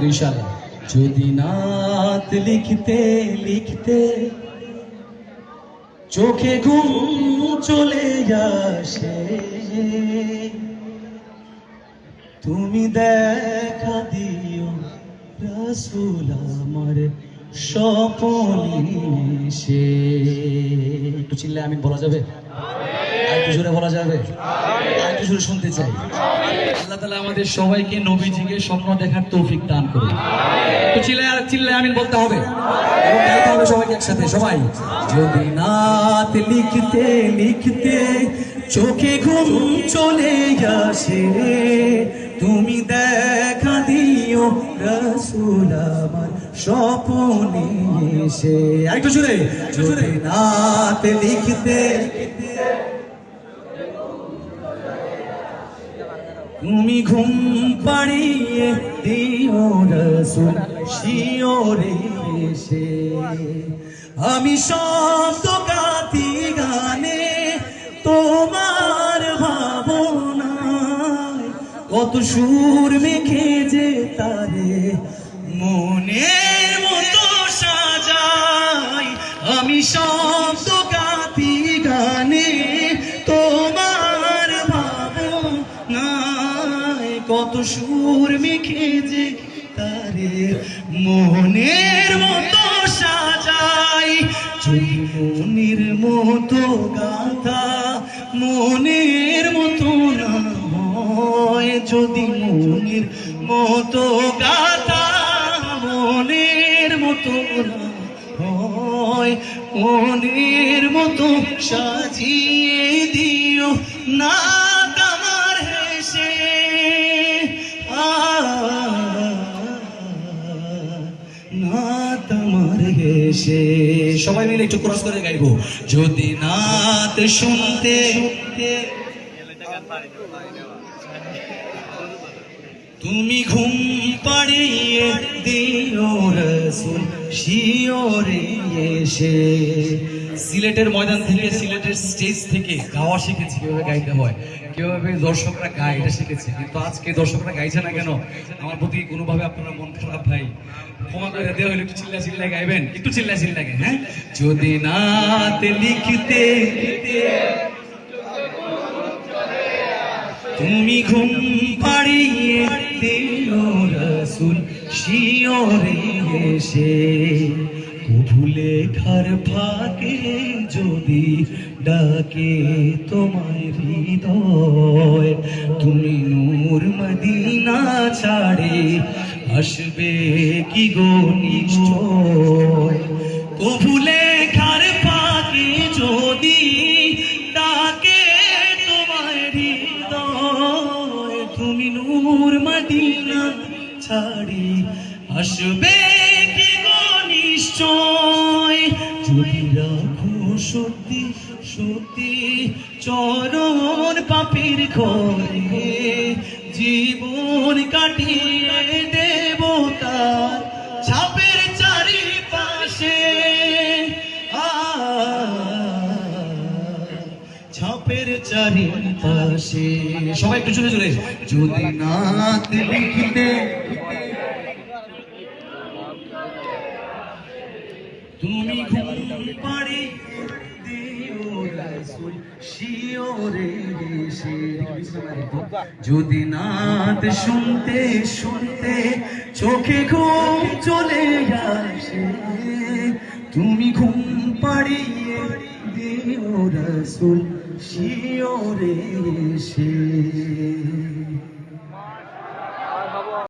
কিন্তু ইনশাআল্লাহ। যদি নাত লিখতে লিখতে চোখে ঘুম চলে আসে, তুমি দেখা দিও রসুল আমার সে একটু চিল্লে আমি বলা যাবে? বলা যাবে? শুনতে চাই। আল্লাহ আমাদের সবাইকে স্বপ্ন দেখার সবাইকে একসাথে, সবাই। যদি লিখতে লিখতে চোখে ঘুম চলে আসে, তুমি দেখা দিও রসুল আমার। স্বপনে আরেকটু জোরে। যদি নাত লিখতে তুমি ঘুম পাড়িয়ে দিও রসুল শিওরে এসে। আমি শব্দ গাতি গানে তোমার ভাবনায় কত সুর মেখে যে তারে মনের মতো সাজাই। আমি শব্দ গাতি গানে, তোমার ভাবনায় কত সুর মেখে যে তারে। মনের মতো সাজাই মনের মতো গাথা, মনের মতো না হয়। যদি মনের মতো মতো হয়। মনের মতো সাজিয়ে দিও না তোমার হেসে। না তোমার হেসে। সবাই মিলে একটু ক্রস করে গাইবো। যদি নাত শুনতে তুমি ঘুম পাড়িয়ে দিও রসুল শিওরে এসে। সিলেটের ময়দান থেকে, সিলেটের স্টেজ থেকে গাওয়া শিখেছি, কীভাবে গাইতে হয়, কীভাবে দর্শকরা গায়, এটা শিখেছি। কিন্তু আজকে দর্শকরা গাইছে না কেন? আমার প্রতি কোনোভাবে আপনারা মন খারাপ ভাই। ক্ষমা করে দেওয়া হলে একটু চিল্লা চিল্লা গাইবেন? একটু চিল্লা চিল্লা গাই হ্যাঁ? যদি নাতে লিখতে তুমি ঘুম পাড়িয়ে দিও রসুল, শিওরে এসে ভুলে ঘর ফাঁকে যদি ডাকে তোমায় হৃদয়, তুমি নূর মদিনা ছাড়ে আসবে কি গো কভুলে ঘর ফাঁকে যদি ডাকে তোমায় হৃদয়, তুমি নূর মদিনা ছাড়ি আসবে নিশ্চয়। যদি রাখো সত্যি সত্যি চরণ পাপের ঘরে জীবন কাটিয়ে দেবতার ছাপের চারিপাশে। ছাপের চারিপাশে। সবাই একটু জুড়ে জুড়ে যদি নাত লিখতে তুমি যদি নাত শুনতে শুনতে চোখে ঘুম চলে আসে তুমি ঘুম পাড়িয়ে দিও রসুল শিওরে এসে